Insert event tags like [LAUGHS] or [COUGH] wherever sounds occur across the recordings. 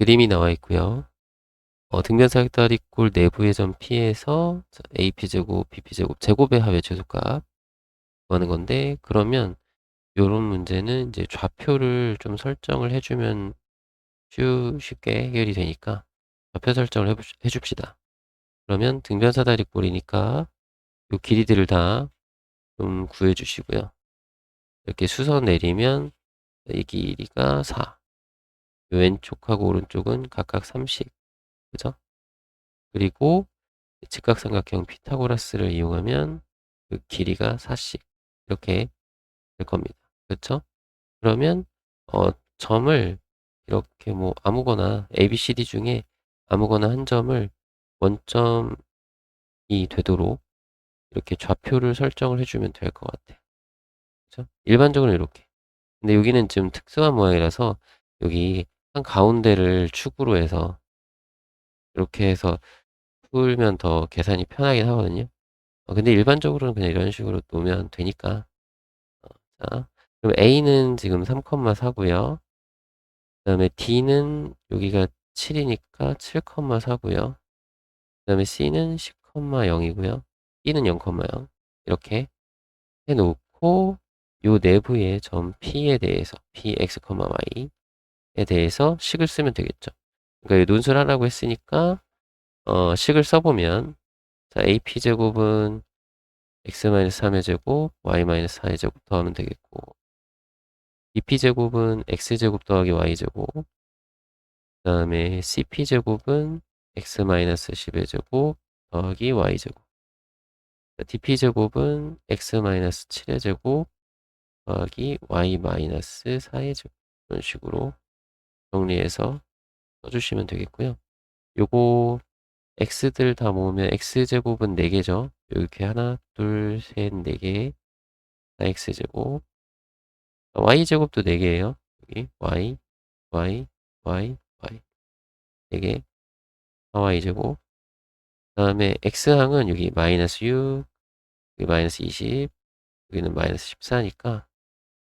그림이 나와 있고요. 어, 등변사다리꼴 내부의 점 P에서 AP제곱, BP제곱, 제곱의 합의 최소값 구하는 건데 그러면 요런 문제는 이제 좌표를 좀 설정을 해주면 쉬- 쉽게 해결이 되니까 좌표 설정을 해보- 해줍시다. 그러면 등변사다리꼴이니까 요 길이들을 다 좀 구해주시고요. 이렇게 수선 내리면 이 길이가 4. 요 왼쪽하고 오른쪽은 각각 30. 그죠? 그리고 직각삼각형 피타고라스를 이용하면 그 길이가 4씩 이렇게 될 겁니다. 그렇죠? 그러면 어, 점을 이렇게 뭐 아무거나 ABCD 중에 아무거나 한 점을 원점이 되도록 이렇게 좌표를 설정을 해주면 될 것 같아요. 그렇죠? 일반적으로 이렇게. 근데 여기는 좀 특수한 모양이라서 여기 한 가운데를 축으로 해서 이렇게 해서 풀면 더 계산이 편하긴 하거든요. 어, 근데 일반적으로는 그냥 이런 식으로 놓으면 되니까. 어, 자, 그럼 A는 지금 3,4고요. 그 다음에 D는 여기가 7이니까 7,4고요. 그 다음에 C는 10,0이고요. E는 0,0 이렇게 해놓고 요 내부의 점 P에 대해서 Px, Y에 대해서 식을 쓰면 되겠죠. 그러니까 이 논술 하라고 했으니까 어, 식을 써보면 자, AP제곱은 x-3의 제곱, y-4의 제곱 더하면 되겠고 BP제곱은 x제곱 더하기 y제곱 그 다음에 CP제곱은 x-10의 제곱 더하기 y제곱 DP제곱은 x-7의 제곱 더하기 y-4의 제곱 이런 식으로 정리해서 써주시면 되겠고요. 요거 x들 다 모으면 x제곱은 4개죠. 이렇게 하나, 둘, 셋, 4개. x제곱. y제곱도 4개예요. 여기 y, y, y, y. 4개. 4y제곱. 그 다음에 x항은 여기 마이너스 6, 여기 마이너스 20, 여기는 마이너스 14니까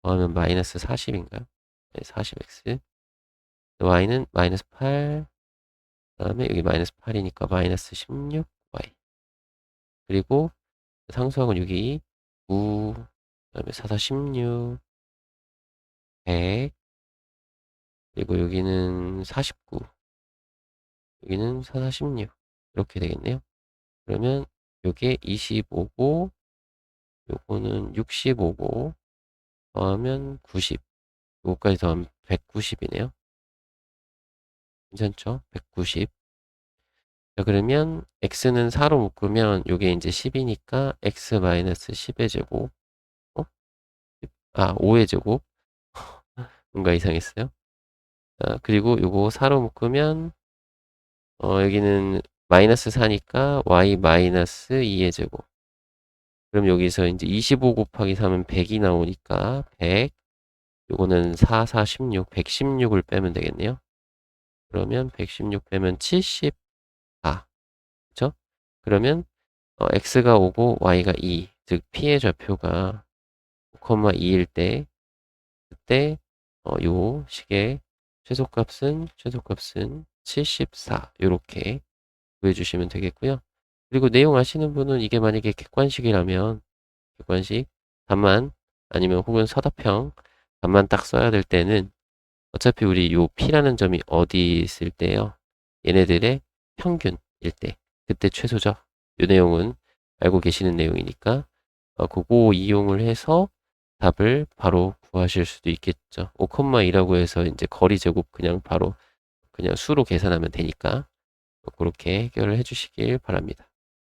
더하면 마이너스 40인가요? 네, 40x. Y는 마이너스 8, 그 다음에 여기 마이너스 8이니까 마이너스 16y. 그리고 상수항은 여기 9, 그 다음에 4, 4, 16, 100, 그리고 여기는 49, 여기는 4, 4, 16. 이렇게 되겠네요. 그러면 요게 25고, 요거는 65고, 더하면 90. 요거까지 더하면 190이네요. 괜찮죠? 190. 자, 그러면 x는 4로 묶으면 요게 이제 10이니까 x-10의 제곱. 어? 아, 5의 제곱. [LAUGHS] 뭔가 이상했어요. 자, 그리고 요거 4로 묶으면 어, 여기는 마이너스 4니까 y 마이너스 2의 제곱. 그럼 여기서 이제 25 곱하기 3은 100이 나오니까 100. 요거는 4, 4, 16, 116을 빼면 되겠네요. 그러면 116 빼면 74. 그쵸? 그러면 어, x가 5고 y가 2. 즉 p의 좌표가 5,2일 때 그때 어, 요 식의 최소값은 최소값은 74 요렇게 구해 주시면 되겠고요. 그리고 내용 아시는 분은 이게 만약에 객관식이라면 객관식 답만 아니면 혹은 서답형 답만 딱 써야 될 때는 어차피 우리 요 P라는 점이 어디 있을 때요? 얘네들의 평균일 때 그때 최소죠. 요 내용은 알고 계시는 내용이니까 어, 그거 이용을 해서 답을 바로 구하실 수도 있겠죠. 5,2라고 해서 이제 거리 제곱 그냥 바로 그냥 수로 계산하면 되니까 그렇게 해결을 해주시길 바랍니다.